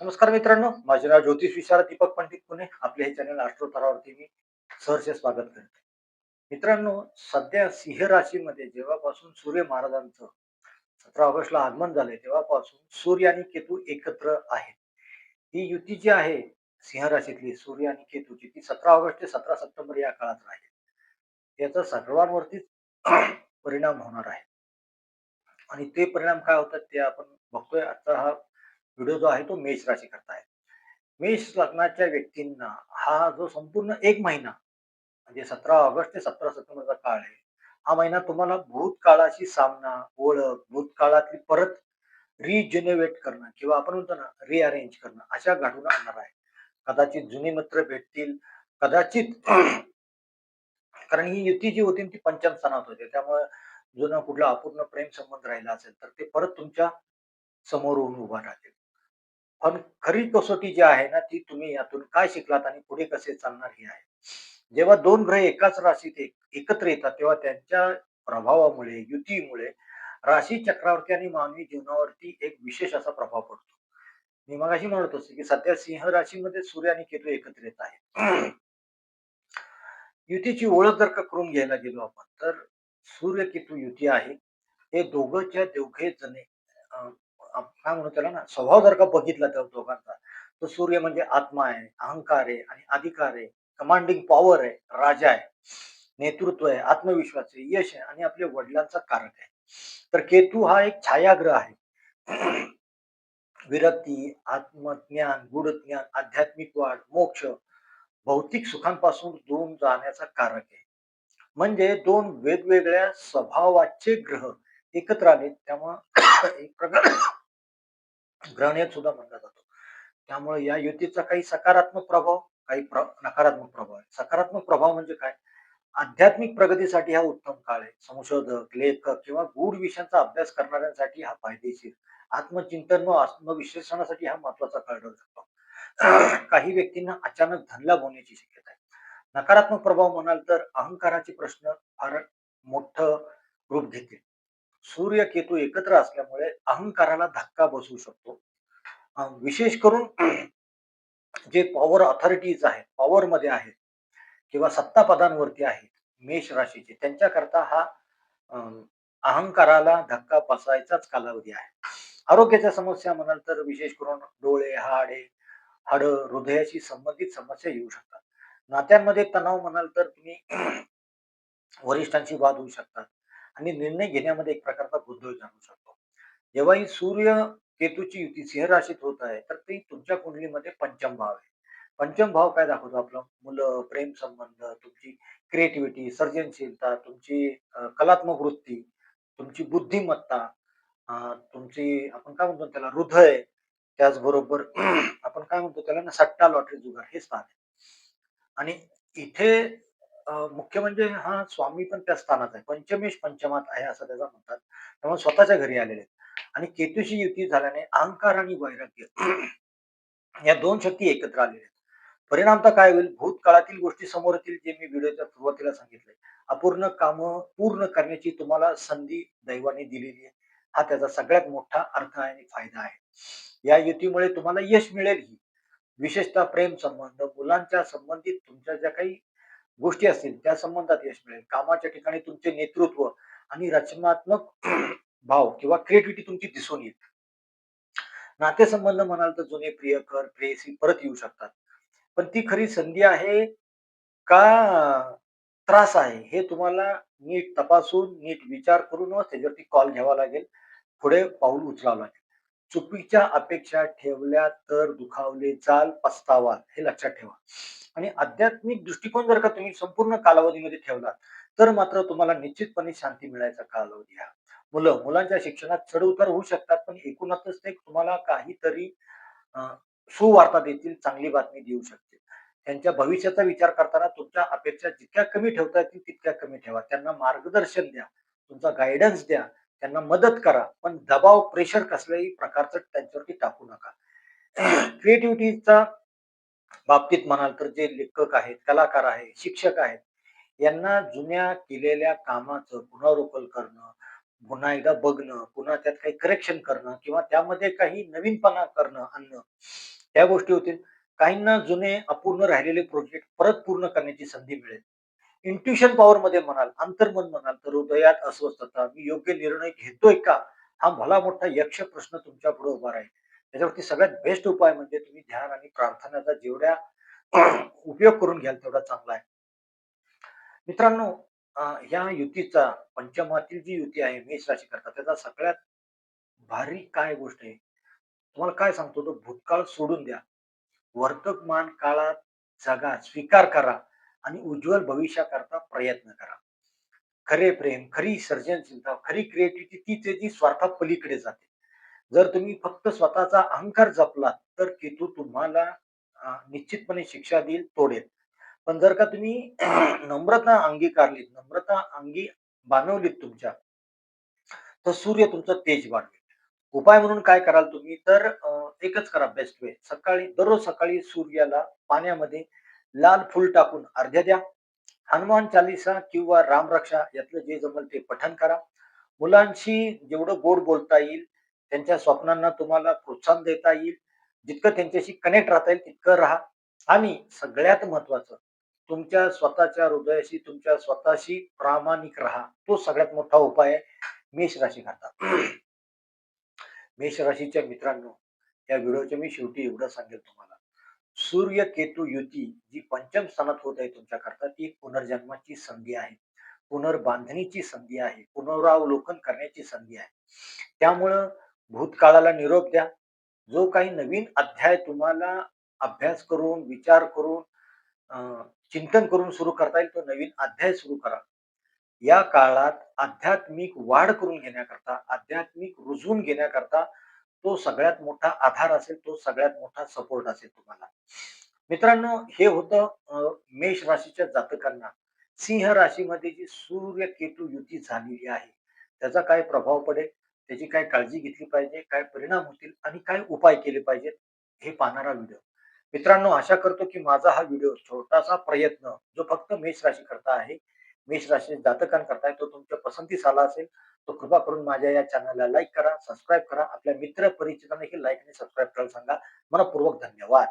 नमस्कार मित्रांनो माझे नाव ज्योतिष विशारद दीपक पंडित पुणे. आपले हे चॅनल आष्ट्रोतारावरती मी सहर्ष स्वागत करते. मित्रांनो सध्या सिंह राशीमध्ये जेव्हापासून सूर्य महाराजांचं सतरा ऑगस्टला आगमन झालंय तेव्हापासून सूर्य आणि केतू एकत्र आहेत. ही युती जी आहे सिंह राशीतली सूर्य आणि केतूची ती सतरा ऑगस्ट ते सतरा सप्टेंबर या काळात राहील. याचा सर्वांवरतीच परिणाम होणार आहे. आणि ते परिणाम काय होतात ते आपण बघतोय. आता हा व्हिडिओ जो आहे तो मेष राशी करता आहे मेष लग्नाच्या व्यक्तींना हा जो संपूर्ण एक महिना म्हणजे सतरा ऑगस्ट ते सतरा सप्टेंबरचा काळ आहे हा महिना तुम्हाला भूतकाळाशी सामना ओळख भूतकाळातली परत रिजेनेवेट करणं किंवा आपण म्हणतो ना रिअरेंज करणं अशा घडून आणणार आहे. कदाचित जुने मित्र भेटतील कदाचित कारण ही युती जी होती ती पंचम स्थानात होते. त्यामुळे जुना कुठला अपूर्ण प्रेम संबंध राहिला असेल तर ते परत तुमच्यासमोर होऊन उभा राहतील. पण खरी कसोटी जी आहे ना ती तुम्ही यातून काय शिकलात आणि पुढे कसे चालणार हे आहे. जेव्हा दोन ग्रह एकाच राशीत एकत्र येतात तेव्हा त्यांच्या प्रभावामुळे युतीमुळे राशी चक्रावरती आणि मानवी जीवनावरती एक विशेष असा प्रभाव पडतो. मी मगाशी म्हणत होते की सध्या सिंह राशीमध्ये सूर्य आणि केतू एकत्र येत आहे युतीची ओळख जर का करून घ्यायला गेलो आपण तर सूर्य केतू युती आहे. हे दोघंच्या दोघे जणे काय म्हणू त्याला ना? स्वभाव जर का बघितला त्या दोघांचा तर सूर्य म्हणजे आत्मा आहे अहंकार आहे आणि अधिकार आहे. कमांडिंग पॉवर आहे राजा आहे नेतृत्व आहे आत्मविश्वास आहे यश आहे आणि आपल्या वडिलांचा कारक आहे. तर केतू हा एक छायाग्रह आहे. विरक्ती आत्मज्ञान गुढज्ञान आध्यात्मिक वाढ मोक्ष भौतिक सुखांपासून दूर जाण्याचा कारक आहे. म्हणजे दोन वेगवेगळ्या स्वभावाचे ग्रह एकत्र आले त्यामुळं एक प्रकार ग्रहण सुद्धा म्हणला जातो. त्यामुळे या युतीचा काही सकारात्मक प्रभाव काही प्र, नकारात्मक प्रभाव आहे. सकारात्मक प्रभाव म्हणजे काय? आध्यात्मिक प्रगतीसाठी हा उत्तम काळ आहे. संशोधक लेखक किंवा गूढ विषयांचा अभ्यास करणाऱ्यांसाठी हा फायदेशीर. आत्मचिंतन व आत्मविश्लेषणासाठी हा महत्त्वाचा काळ ठरू शकतो. काही व्यक्तींना अचानक धनलाभ होण्याची शक्यता आहे. नकारात्मक प्रभाव म्हणाल तर अहंकाराचे प्रश्न फार मोठं रूप घेतील. सूर्य केतू एकत्र असल्यामुळे अहंकाराला धक्का बसू शकतो. विशेष करून जे पॉवर ऑथॉरिटीज आहेत पॉवर मध्ये आहेत किंवा सत्ता पदांवरती आहेत मेष राशीचे त्यांच्याकरता हा अहंकाराला धक्का बसायचाच कालावधी आहे. आरोग्याच्या समस्या म्हणाल तर विशेष करून डोळे हाडे हाड हृदयाशी संबंधित समस्या येऊ शकतात. नात्यांमध्ये तणाव म्हणाल तर तुम्ही वरिष्ठांशी वाद होऊ शकतात. आणि निर्णय घेण्यामध्ये एक प्रकारचा गोंधळ जाणू शकतो. जेव्हा ही सूर्य केतूची युती सिंह राशीत होत आहे तर ती तुमच्या कुंडलीमध्ये पंचम भाव आहे. पंचम भाव काय दाखवतो आपलं? मुलं प्रेम संबंध तुमची क्रिएटिव्हिटी सर्जनशीलता तुमची कलात्मक वृत्ती तुमची बुद्धिमत्ता तुमची आपण काय म्हणतो त्याला हृदय त्याचबरोबर आपण काय म्हणतो त्याला ना सट्टा लॉटरी जुगार हे स्थान आहे आणि इथे मुख्य म्हणजे हा स्वामी पण त्या स्थानात आहे. पंचमेश पंचमात आहे असं त्याचा म्हणतात. त्यामुळे स्वतःच्या घरी आलेले आहेत. आणि केतूशी युती झाल्याने अहंकार आणि वैराग्य या दोन शक्ती एकत्र आलेल्या आहेत. परिणामता काय होईल? भूतकाळातील गोष्टी समोर येतील जे मी व्हिडिओच्या सुरुवातीला सांगितले अपूर्ण काम पूर्ण करण्याची तुम्हाला संधी दैवाने दिलेली आहे. हा त्याचा सगळ्यात मोठा अर्थ आहे आणि फायदा आहे. या युतीमुळे तुम्हाला यश मिळेल ही. विशेषतः प्रेम संबंध मुलांच्या संबंधित तुमच्या ज्या काही गोष्टी असतील त्या संबंधात यश मिळेल. कामाच्या ठिकाणी तुमचे नेतृत्व आणि रचनात्मक भाव किंवा क्रिएटिव्हिटी तुमची दिसून येईल. नातेसंबंध म्हणाल तर जुने प्रियकर प्रेयसी परत येऊ शकतात. पण ती खरी संधी आहे का? त्रास आहे. हे तुम्हाला नीट तपासून नीट विचार करूनच त्याच्यावरती कॉल घ्यावा लागेल. पुढे पाऊल उचलावं लागेल. चुकीच्या अपेक्षा ठेवल्या तर दुखावले चाल पस्तावा. हे लक्षात ठेवा. आणि आध्यात्मिक दृष्टिकोन जर का तुम्ही संपूर्ण कालावधीमध्ये ठेवला तर मात्र तुम्हाला निश्चितपणे शांती मिळायचा कालावधी हा. मुलं मुलांच्या शिक्षणात चढ उतार होऊ शकतात पण एकूणातच ते तुम्हाला काहीतरी सुवार्ता देतील चांगली बातमी देऊ शकते त्यांच्या भविष्याचा विचार करताना तुमच्या अपेक्षा जितक्या कमी ठेवता येतील तितक्या कमी ठेवा. त्यांना मार्गदर्शन द्या तुमचा गायडन्स द्या त्यांना मदत करा पण दबाव प्रेशर कसल्याही प्रकारचं त्यांच्यावरती टाकू नका. क्रिएटिव्हिटीचा बाबतीत म्हणाल तर जे लेखक आहेत कलाकार आहेत शिक्षक आहेत यांना जुन्या केलेल्या कामाचं पुनरावलोकन करणं पुन्हा एकदा बघणं, पुन्हा त्यात काही करेक्शन करणं किंवा त्यामध्ये काही नवीनपणा करणं, आणणं, त्या गोष्टी होतील. काहींना जुने अपूर्ण राहिलेले प्रोजेक्ट परत पूर्ण करण्याची संधी मिळेल. इंट्युशन पॉवरमध्ये म्हणाल, अंतर्मन म्हणाल, तर हृदयात अस्वस्थता, मी योग्य निर्णय घेतोय का? हा भला मोठा यक्ष प्रश्न तुमच्यापुढे उभा राहील. त्याच्यावरती सगळ्यात बेस्ट उपाय म्हणजे तुम्ही ध्यान आणि प्रार्थनेचा जेवढ्या उपयोग करून घ्याल तेवढा चांगला आहे. मित्रांनो, या ह्या युतीचा पंचमातील जी युती आहे मेष राशीकरता त्याचा सगळ्यात भारी काय गोष्ट आहे? तुम्हाला काय सांगतो तो भूतकाळ सोडून द्या. वर्तमान काळात जगा, स्वीकार करा आणि उज्ज्वल भविष्याकरता प्रयत्न करा. खरे प्रेम, खरी सर्जनशीलता, खरी क्रिएटिव्हिटी तीच आहे जी स्वार्थापलीकडे जाते. जर तुम्ही फक्त स्वतःचा अहंकार जपलात, तर केतू तुम्हाला निश्चितपणे शिक्षा देईल, तोडेल. पण जर का तुम्ही नम्रता अंगीकारलीत, नम्रता अंगी बांधवलीत तुमच्या, तर सूर्य तुमचं तेज वाढवेल. उपाय म्हणून काय कराल तुम्ही तर एकच करा बेस्ट वे. सकाळी दररोज सकाळी सूर्याला पाण्यामध्ये लाल फूल टाकून अर्ध्या द्या. हनुमान चालीसा किंवा रामरक्षा यातलं जे जमेल ते पठण करा. मुलांशी जेवढं गोड बोलता येईल, त्यांच्या स्वप्नांना तुम्हाला प्रोत्साहन देता येईल, जितकं त्यांच्याशी कनेक्ट राहता येईल तितकं राहा आणि सगळ्यात महत्वाचं तुमच्या स्वतःच्या हृदयाशी, तुमच्या स्वतःशी प्रामाणिक राहा. तो सगळ्यात मोठा उपाय आहे मेष राशीकरता. मेष राशीच्या मित्रांनो, या व्हिडिओच्या मी शेवटी एवढं सांगेल तुम्हाला. सूर्य केतू युती जी पंचम स्थानात होत आहे तुमच्याकरता ती एक पुनर्जन्माची संधी आहे. पुनर्बांधणीची संधी आहे. पुनरावलोकन करण्याची संधी आहे. त्यामुळं भूतकाळाला निरोप द्या. जो काही नवीन अध्याय तुम्हाला अभ्यास करून, विचार करून, चिंतन करून सुरू करता येईल, तो नवीन अध्याय सुरू करा. या काळात आध्यात्मिक वाढ करून घेण्याकरता, आध्यात्मिक रुजवून घेण्याकरता तो सगळ्यात मोठा आधार असेल, तो सगळ्यात मोठा सपोर्ट असेल तुम्हाला. मित्रांनो, हे होतं मेष राशीच्या जातकांना. सिंह राशीमध्ये जी सूर्य केतू युती झालेली आहे, त्याचा काय प्रभाव पडेल, त्याची काय काळजी घेतली पाहिजे, काय परिणाम होतील आणि काय उपाय केले पाहिजेत, हे पाहणारा व्हिडिओ. मित्रांनो, आशा करतो की माझा हा व्हिडिओ छोटासा प्रयत्न जो फक्त मेष राशीकरता आहे, मेष राशी जातकांकरता आहे, तो तुमच्या पसंतीस आला असेल, तो कृपा करून माझ्या या चॅनलला लाईक करा, सबस्क्राईब करा. आपल्या मित्र परिचितांना देखील लाईक आणि सबस्क्राईब करायला सांगा. मनःपूर्वक धन्यवाद.